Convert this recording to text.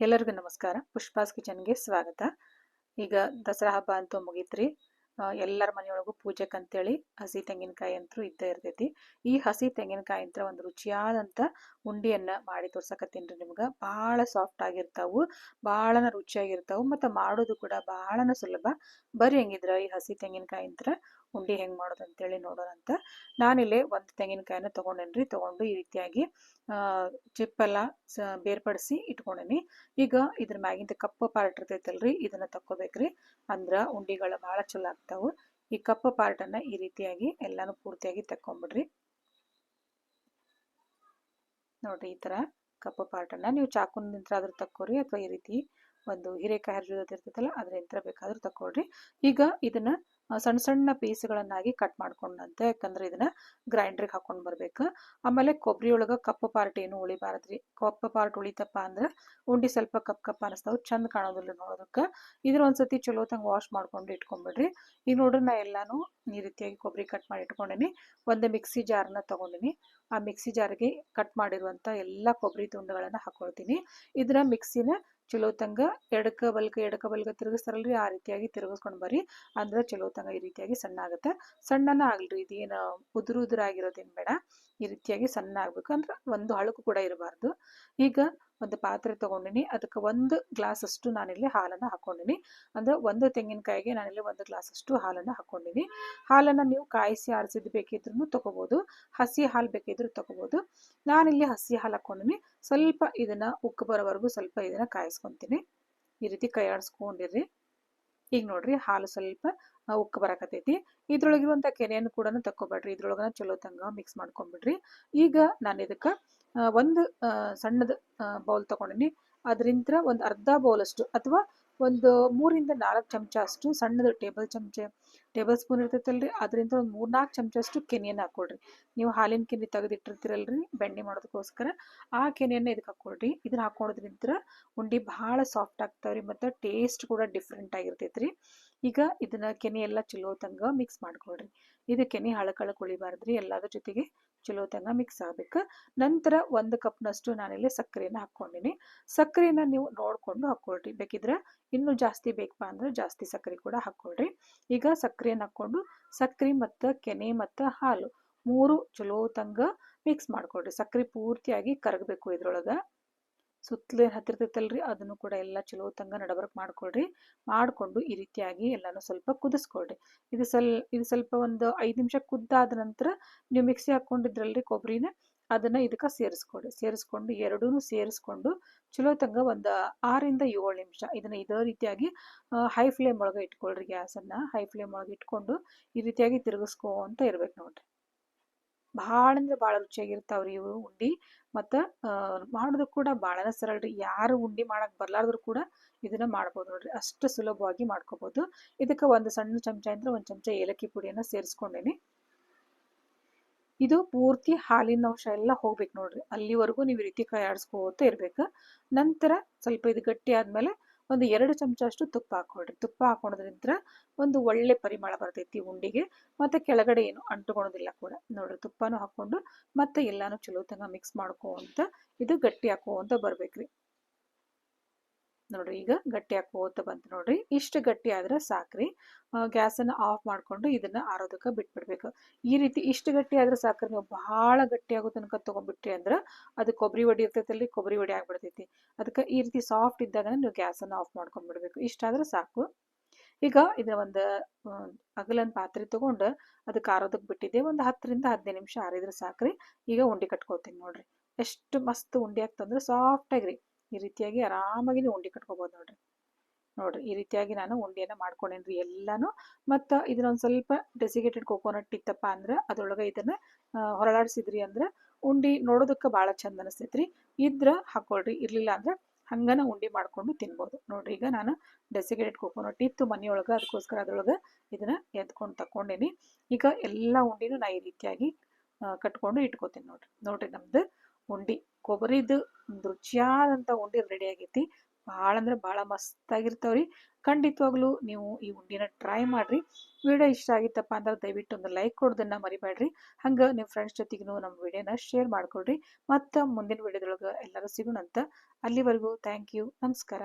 ಎಲ್ಲರಿಗೂ ನಮಸ್ಕಾರ. ಪುಷ್ಪಾಸ್ ಕಿಚನ್ಗೆ ಸ್ವಾಗತ. ಈಗ ದಸರಾ ಹಬ್ಬ ಅಂತೂ ಮುಗೀತ್ರಿ. ಎಲ್ಲರ ಮನೆಯೊಳಗೂ ಪೂಜೆಗೆ ಅಂತೇಳಿ ಹಸಿ ತೆಂಗಿನಕಾಯಿ ಅಂತೂ ಇದ್ದೇ ಇರ್ತೈತಿ. ಈ ಹಸಿ ತೆಂಗಿನಕಾಯಿ ಅಂತ ಒಂದು ರುಚಿಯಾದಂಥ ಉಂಡಿಯನ್ನ ಮಾಡಿ ತೋರ್ಸಕತ್ತೀನಿ ರೀ ನಿಮ್ಗೆ. ಭಾಳ ಸಾಫ್ಟ್ ಆಗಿರ್ತಾವು, ಭಾಳನ ರುಚಿಯಾಗಿರ್ತಾವು, ಮತ್ತು ಮಾಡೋದು ಕೂಡ ಭಾಳನ ಸುಲಭ. ಬರೀ ಹೆಂಗಿದ್ರ ಈ ಹಸಿ ತೆಂಗಿನಕಾಯಿ ಅಂತ ಉಂಡಿ ಹೆಂಗೆ ಮಾಡೋದು ಅಂತೇಳಿ ನೋಡೋಣ ಅಂತ. ನಾನಿಲ್ಲಿ ಒಂದು ತೆಂಗಿನಕಾಯಿನ ತೊಗೊಂಡೇನ್ರಿ, ತೊಗೊಂಡು ಈ ರೀತಿಯಾಗಿ ಚಿಪ್ಪೆಲ್ಲ ಬೇರ್ಪಡಿಸಿ ಇಟ್ಕೊಂಡೇನಿ. ಈಗ ಇದ್ರ ಮ್ಯಾಗಿಂದ ಕಪ್ಪು ಪಾರ್ಟ್ ಇರ್ತೈತಲ್ರಿ, ಇದನ್ನ ತಕ್ಕೋಬೇಕ್ರಿ. ಅಂದ್ರ ಉಂಡಿಗಳು ಭಾಳ ಚಲೋ ಆಗ್ತಾವು. ಈ ಕಪ್ಪು ಪಾರ್ಟನ್ನು ಈ ರೀತಿಯಾಗಿ ಎಲ್ಲಾನು ಪೂರ್ತಿಯಾಗಿ ತಕ್ಕೊಂಬಿಡ್ರಿ. ನೋಡ್ರಿ ಈ ಥರ ಕಪ್ಪು ಪಾರ್ಟನ್ನು. ನೀವು ಚಾಕುನಿಂತ್ರ ಆದ್ರೂ ತಕ್ಕೋರಿ ಅಥವಾ ಈ ರೀತಿ ಒಂದು ಹಿರೇಕಾಯಿ ಇರ್ತೈತಲ್ಲ ಯಂತ್ರ ಬೇಕಾದ್ರೂ ತಕೊಳ್ರಿ. ಈಗ ಇದನ್ನ ಸಣ್ಣ ಸಣ್ಣ ಪೀಸ್ಗಳನ್ನಾಗಿ ಕಟ್ ಮಾಡ್ಕೊಂಡಂತೆ, ಯಾಕಂದ್ರೆ ಇದನ್ನ ಗ್ರೈಂಡ್ರಿಗೆ ಹಾಕೊಂಡು ಬರ್ಬೇಕು. ಆಮೇಲೆ ಕೊಬ್ಬರಿ ಒಳಗ ಕಪ್ಪು ಪಾರ್ಟ್ ಏನು ಉಳಿಬಾರದ್ರಿ. ಕಪ್ಪು ಪಾರ್ಟ್ ಉಳಿತಪ್ಪ ಅಂದ್ರೆ ಉಂಡಿ ಸ್ವಲ್ಪ ಕಪ್ ಕಪ್ ಅನಿಸ್ತಾವೆ, ಚಂದ ಕಾಣೋದಿಲ್ಲ ನೋಡೋದಕ್ಕ. ಇದ್ರ ಒಂದ್ಸತಿ ಚಲೋ ತಂಗ ವಾಶ್ ಮಾಡ್ಕೊಂಡು ಇಟ್ಕೊಂಡ್ಬಿಡ್ರಿ ಈಗ ನೋಡ್ರಿ ನಾ ಎಲ್ಲಾನು ಈ ರೀತಿಯಾಗಿ ಕೊಬ್ಬರಿ ಕಟ್ ಮಾಡಿ ಇಟ್ಕೊಂಡಿನಿ. ಒಂದು ಮಿಕ್ಸಿ ಜಾರ್ನ ತಗೊಂಡಿನಿ. ಆ ಮಿಕ್ಸಿ ಜಾರ್ಗೆ ಕಟ್ ಮಾಡಿರುವಂಥ ಎಲ್ಲಾ ಕೊಬ್ಬರಿ ತುಂಡುಗಳನ್ನ ಹಾಕೊಳ್ತೀನಿ. ಇದ್ರ ಮಿಕ್ಸಿನ ಚಲೋ ತಂಗ, ಎಡಕ ಬಲ್ಕ ಎಡಕ ಬಲ್ಕ ತಿರುಗಿಸ್ತಾರಲ್ರಿ, ಆ ರೀತಿಯಾಗಿ ತಿರುಗಿಸ್ಕೊಂಡು ಬರ್ರಿ. ಅಂದ್ರೆ ಚಲೋತಂಗ ಈ ರೀತಿಯಾಗಿ ಸಣ್ಣ ಆಗುತ್ತೆ ಸಣ್ಣನ ಆಗಲ್ರಿ, ಇದೇನು ಉದುರು ಉದುರಾಗಿರೋದೇನು ಬೇಡ. ಈ ರೀತಿಯಾಗಿ ಸಣ್ಣ ಆಗಬೇಕು ಅಂದ್ರೆ ಒಂದು ಹಳಕು ಕೂಡ ಇರಬಾರ್ದು. ಈಗ ಒಂದು ಪಾತ್ರೆ ತಗೊಂಡಿನಿ. ಅದಕ್ಕೆ ಒಂದು ಗ್ಲಾಸ್ ಅಷ್ಟು ನಾನಿಲ್ಲಿ ಹಾಲನ್ನ ಹಾಕೊಂಡಿನಿ. ಅಂದ್ರೆ ಒಂದು ತೆಂಗಿನಕಾಯಿಗೆ ನಾನಿಲ್ಲಿ ಒಂದು ಗ್ಲಾಸ್ ಅಷ್ಟು ಹಾಲನ್ನು ಹಾಕೊಂಡಿನಿ. ಹಾಲನ್ನ ನೀವು ಕಾಯಿಸಿ ಆರಿಸಿದ್ ಬೇಕಿದ್ರು ತಗೋಬಹುದು ಹಸಿ ಹಾಲು ಬೇಕಿದ್ರು ತಗೋಬಹುದು ನಾನಿಲ್ಲಿ ಹಸಿ ಹಾಲು ಹಾಕೊಂಡಿನಿ. ಸ್ವಲ್ಪ ಇದನ್ನ ಉಕ್ಕು ಬರೋವರೆಗೂ ಸ್ವಲ್ಪ ಇದನ್ನ ಕಾಯಿಸ್ಕೊಂತೀನಿ. ಈ ರೀತಿ ಕೈ ಆಡಿಸ್ಕೊಂಡಿರ್ರಿ ಈಗ ನೋಡ್ರಿ, ಹಾಲು ಸ್ವಲ್ಪ ಉಕ್ಕು ಬರಕತೈತಿ ಇದ್ರೊಳಗಿರುವಂಥ ಕೆನೆಯನ್ನು ಕೂಡ ತಕ್ಕೊಬೇಡ್ರಿ. ಇದ್ರೊಳಗನ ಚಲೋ ತಂಗ ಮಿಕ್ಸ್ ಮಾಡ್ಕೊಂಬಿಡ್ರಿ. ಈಗ ನಾನು ಇದಕ್ಕೆ ಒಂದು ಸಣ್ಣದ ಬೌಲ್ ತಗೊಂಡಿನಿ. ಅದರಿಂದ ಒಂದು ಅರ್ಧ ಅಷ್ಟು, ಅಥವಾ ಒಂದು ಮೂರಿಂದ ನಾಲ್ಕು ಚಮಚ ಅಷ್ಟು ಸಣ್ಣದು ಟೇಬಲ್ ಚಮಚ, ಟೇಬಲ್ ಸ್ಪೂನ್ ಇರ್ತೈತಲ್ರಿ. ಅದರಿಂದ ಒಂದು ಮೂರು ನಾಲ್ಕು ಚಮಚ ಅಷ್ಟು ಕೆನೆಯನ್ನು ಹಾಕ್ಕೊಳ್ರಿ ನೀವು ಹಾಲಿನ ಕೆನೆ ತೆಗೆದಿಟ್ಟಿರ್ತೀರಲ್ರಿ, ಬೆಣ್ಣೆ ಮಾಡೋದಕ್ಕೋಸ್ಕರ. ಆ ಕೆನೆಯನ್ನು ಇದಕ್ಕೆ ಹಾಕ್ಕೊಳ್ರಿ ಇದನ್ನ ಹಾಕ್ಕೊಳೋದ್ರಿಂದ ಉಂಡಿ ಭಾಳ ಸಾಫ್ಟ್ ಆಗ್ತಾವ್ರಿ ಮತ್ತು ಟೇಸ್ಟ್ ಕೂಡ ಡಿಫ್ರೆಂಟ್ ಆಗಿರ್ತೈತ್ರಿ. ಈಗ ಇದನ್ನ ಕೆನೆ ಎಲ್ಲ ಚಲೋ ತಂಗ ಮಿಕ್ಸ್ ಮಾಡ್ಕೊಳ್ರಿ. ಇದು ಕೆನೆ ಹಳಕಳಕ್ ಉಳಿಬಾರ್ದ್ರಿ ಎಲ್ಲದ್ರ ಜೊತೆಗೆ. ಚಲೋ ತಂಗ ಮಿಕ್ಸ್ ಆಗ್ಬೇಕು. ನಂತರ ಒಂದು ಕಪ್ನಷ್ಟು ನಾನಿಲ್ಲಿ ಸಕ್ಕರೆನ ಹಾಕ್ಕೊಂಡಿನಿ. ಸಕ್ಕರೆನ ನೀವು ನೋಡಿಕೊಂಡು ಹಾಕ್ಕೊಳ್ರಿ ಬೇಕಿದ್ರೆ ಇನ್ನೂ ಜಾಸ್ತಿ ಬೇಕಪ್ಪ ಅಂದ್ರೆ ಜಾಸ್ತಿ ಸಕ್ಕರೆ ಕೂಡ ಹಾಕ್ಕೊಳ್ರಿ ಈಗ ಸಕ್ಕರೆನ ಹಾಕ್ಕೊಂಡು ಸಕ್ಕರೆ ಮತ್ತು ಕೆನೆ ಮತ್ತು ಹಾಲು ಮೂರು ಚಲೋ ತಂಗ ಮಿಕ್ಸ್ ಮಾಡ್ಕೊಳ್ರಿ. ಸಕ್ಕರೆ ಪೂರ್ತಿಯಾಗಿ ಕರಗಬೇಕು ಇದ್ರೊಳಗೆ. ಸುತ್ತಲೇ ಹತ್ತಿರ್ತೈತಲ್ರಿ ಅದನ್ನು ಕೂಡ ಎಲ್ಲ ಚಲೋ ತಂಗ ನಡಬರ್ಕ್ ಮಾಡ್ಕೊಳ್ರಿ. ಮಾಡಿಕೊಂಡು ಈ ರೀತಿಯಾಗಿ ಎಲ್ಲಾನು ಸ್ವಲ್ಪ ಕುದಿಸ್ಕೊಳ್ರಿ. ಇದು ಸ್ವಲ್ ಇದು ಸ್ವಲ್ಪ ಒಂದು ಐದು ನಿಮಿಷ ಕುದ್ದಾದ ನಂತರ ನೀವು ಮಿಕ್ಸಿ ಹಾಕ್ಕೊಂಡಿದ್ರಲ್ರಿ ಕೊಬ್ಬರಿನ ಅದನ್ನ ಇದಕ್ಕೆ ಸೇರಿಸ್ಕೊಡಿ ಸೇರಿಸ್ಕೊಂಡು ಎರಡೂ ಸೇರಿಸ್ಕೊಂಡು ಚಲೋ ತಂಗ ಒಂದು ಆರಿಂದ ಏಳು ನಿಮಿಷ ಇದನ್ನ ಇದೇ ರೀತಿಯಾಗಿ ಹೈ ಫ್ಲೇಮ್ ಒಳಗೆ ಇಟ್ಕೊಳ್ರಿ ಗ್ಯಾಸನ್ನು. ಹೈ ಫ್ಲೇಮ್ ಒಳಗೆ ಇಟ್ಕೊಂಡು ಈ ರೀತಿಯಾಗಿ ತಿರುಗಿಸ್ಕೋ ಅಂತ ಇರ್ಬೇಕು ನೋಡ್ರಿ. ಭಾಳ ಅಂದ್ರೆ ಭಾಳ ರುಚಿಯಾಗಿರ್ತಾವ್ರಿ ಇವು ಉಂಡಿ. ಮತ್ತು ಮಾಡೋದು ಕೂಡ ಭಾಳ ಸರಳ ರೀ. ಯಾರು ಉಂಡಿ ಮಾಡಕ್ಕೆ ಬರ್ಲಾರ್ದ್ರು ಕೂಡ ಇದನ್ನ ಮಾಡ್ಬೋದು ನೋಡ್ರಿ. ಅಷ್ಟು ಸುಲಭವಾಗಿ ಮಾಡ್ಕೋಬೋದು. ಇದಕ್ಕೆ ಒಂದು ಸಣ್ಣ ಚಮಚ ಅಂದ್ರೆ ಒಂದು ಚಮಚ ಏಲಕ್ಕಿ ಪುಡಿಯನ್ನು ಸೇರಿಸ್ಕೊಂಡೇನಿ. ಇದು ಪೂರ್ತಿ ಹಾಲಿನ ಅಂಶ ಎಲ್ಲ ಹೋಗ್ಬೇಕು ನೋಡ್ರಿ. ಅಲ್ಲಿವರೆಗೂ ನೀವು ರೀತಿ ಕೈ ಆಡಿಸ್ಕೋತ ಇರಬೇಕು. ನಂತರ ಸ್ವಲ್ಪ ಇದು ಗಟ್ಟಿ ಆದ್ಮೇಲೆ ಒಂದು ಎರಡು ಚಮಚ ಅಷ್ಟು ತುಪ್ಪ ಹಾಕೊಳ್ರಿ ತುಪ್ಪ ಹಾಕೊಳೋದ್ರಿಂದ ಒಂದು ಒಳ್ಳೆ ಪರಿಮಳ ಬರ್ತೈತಿ ಉಂಡಿಗೆ. ಮತ್ತೆ ಕೆಳಗಡೆ ಏನು ಅಂಟುಕೊಳೋದಿಲ್ಲ ಕೂಡ. ನೋಡ್ರಿ ತುಪ್ಪನೂ ಹಾಕೊಂಡು ಮತ್ತೆ ಎಲ್ಲಾನು ಚಲೋ ತಂಗ ಮಿಕ್ಸ್ ಮಾಡ್ಕೋ ಅಂತ ಇದು ಗಟ್ಟಿ ಹಾಕೋ ಅಂತ ಬರ್ಬೇಕ್ರಿ. ನೋಡ್ರಿ, ಈಗ ಗಟ್ಟಿ ಹಾಕೋತ ಬಂತು ನೋಡ್ರಿ. ಇಷ್ಟು ಗಟ್ಟಿ ಆದ್ರೆ ಸಾಕ್ರಿ. ಗ್ಯಾಸನ್ನು ಆಫ್ ಮಾಡಿಕೊಂಡು ಇದನ್ನ ಆರೋದಕ್ಕೆ ಬಿಟ್ಬಿಡ್ಬೇಕು. ಈ ರೀತಿ ಇಷ್ಟು ಗಟ್ಟಿ ಆದ್ರೆ ಸಾಕ್ರಿ. ನೀವು ಬಹಳ ಗಟ್ಟಿ ಆಗೋ ತನಕ ತೊಗೊಂಡ್ಬಿಟ್ರಿ ಅಂದ್ರೆ ಅದು ಕೊಬ್ಬರಿ ವಡಿ ಇರ್ತೈತಲ್ಲಿ ಕೊಬ್ಬರಿ ವಡಿ ಆಗ್ಬಿಡ್ತೈತಿ. ಅದಕ್ಕೆ ಈ ರೀತಿ ಸಾಫ್ಟ್ ಇದ್ದಾಗ ನೀವು ಗ್ಯಾಸನ್ನು ಆಫ್ ಮಾಡ್ಕೊಂಡ್ಬಿಡ್ಬೇಕು. ಇಷ್ಟಾದ್ರೆ ಸಾಕು. ಈಗ ಇದನ್ನ ಒಂದು ಅಗಲನ್ ಪಾತ್ರೆ ತಗೊಂಡು ಅದಕ್ಕೆ ಆರೋದಕ್ಕೆ ಬಿಟ್ಟಿದ್ದೆ. ಒಂದು ಹತ್ತರಿಂದ ಹದಿನೈದು ನಿಮಿಷ ಆರಿದ್ರೆ ಸಾಕ್ರಿ. ಈಗ ಉಂಡೆ ಕಟ್ಕೋತೀನಿ ನೋಡ್ರಿ. ಎಷ್ಟು ಮಸ್ತ್ ಉಂಡೆ ಆಗ್ತಂದ್ರೆ ಸಾಫ್ಟ್ ಆಗ್ರಿ. ಈ ರೀತಿಯಾಗಿ ಆರಾಮಾಗಿ ನೀವು ಉಂಡೆ ಕಟ್ಕೋಬೋದು ನೋಡ್ರಿ. ನೋಡ್ರಿ, ಈ ರೀತಿಯಾಗಿ ನಾನು ಉಂಡೆಯನ್ನು ಮಾಡ್ಕೊಂಡೇನ್ರಿ ಎಲ್ಲಾನು. ಮತ್ತು ಇದನ್ನ ಒಂದು ಸ್ವಲ್ಪ ಡೆಸಿಗೇಟೆಡ್ ಕೋಕೋನಟ್ ಇತ್ತಪ್ಪ ಅಂದ್ರೆ ಅದ್ರೊಳಗೆ ಇದನ್ನು ಹೊರಳಾಡಿಸಿದ್ರಿ ಅಂದ್ರೆ ಉಂಡಿ ನೋಡೋದಕ್ಕೆ ಭಾಳ ಚಂದ ಅನಿಸ್ತೈತ್ರಿ. ಇದ್ರೆ ಹಾಕೊಳ್ರಿ, ಇರಲಿಲ್ಲ ಅಂದ್ರೆ ಹಂಗನ ಉಂಡಿ ಮಾಡ್ಕೊಂಡು ತಿನ್ಬೋದು. ನೋಡ್ರಿ, ಈಗ ನಾನು ಡೆಸಿಗೇಟೆಡ್ ಕೋಕೋನಟ್ ಇತ್ತು ಮನೆಯೊಳಗೆ ಅದಕ್ಕೋಸ್ಕರ ಅದ್ರೊಳಗೆ ಇದನ್ನು ಎತ್ಕೊಂಡು ತಕೊಂಡೇನಿ ಈಗ ಎಲ್ಲ ಉಂಡಿನೂ ನಾ ಈ ರೀತಿಯಾಗಿ ಕಟ್ಕೊಂಡು ಇಟ್ಕೋತೀನಿ ನೋಡ್ರಿ. ನೋಡ್ರಿ ನಮ್ದು ಉಂಡಿ. ಕೊಬ್ಬರಿದು ರುಚಿಯಾದಂಥ ಉಂಡೆ ರೆಡಿ ಆಗೈತಿ. ಭಾಳ ಅಂದ್ರೆ ಭಾಳ ಮಸ್ತಾಗಿರ್ತಾವ್ರಿ ಖಂಡಿತವಾಗ್ಲೂ ನೀವು ಈ ಉಂಡಿನ ಟ್ರೈ ಮಾಡ್ರಿ. ವಿಡಿಯೋ ಇಷ್ಟ ಆಗಿತ್ತಪ್ಪ ಅಂದ್ರೆ ದಯವಿಟ್ಟು ಒಂದು ಲೈಕ್ ಕೊಡೋದನ್ನ ಮರಿಬೇಡ್ರಿ. ಹಂಗೆ ನಿಮ್ಮ ಫ್ರೆಂಡ್ಸ್ ಜೊತೆಗೂ ನಮ್ಮ ವಿಡಿಯೋನ ಶೇರ್ ಮಾಡ್ಕೊಳ್ರಿ. ಮತ್ತು ಮುಂದಿನ ವಿಡಿಯೋದೊಳಗೆ ಎಲ್ಲರೂ ಸಿಗೋಣಂತ. ಅಲ್ಲಿವರೆಗೂ ಥ್ಯಾಂಕ್ ಯು ನಮಸ್ಕಾರ.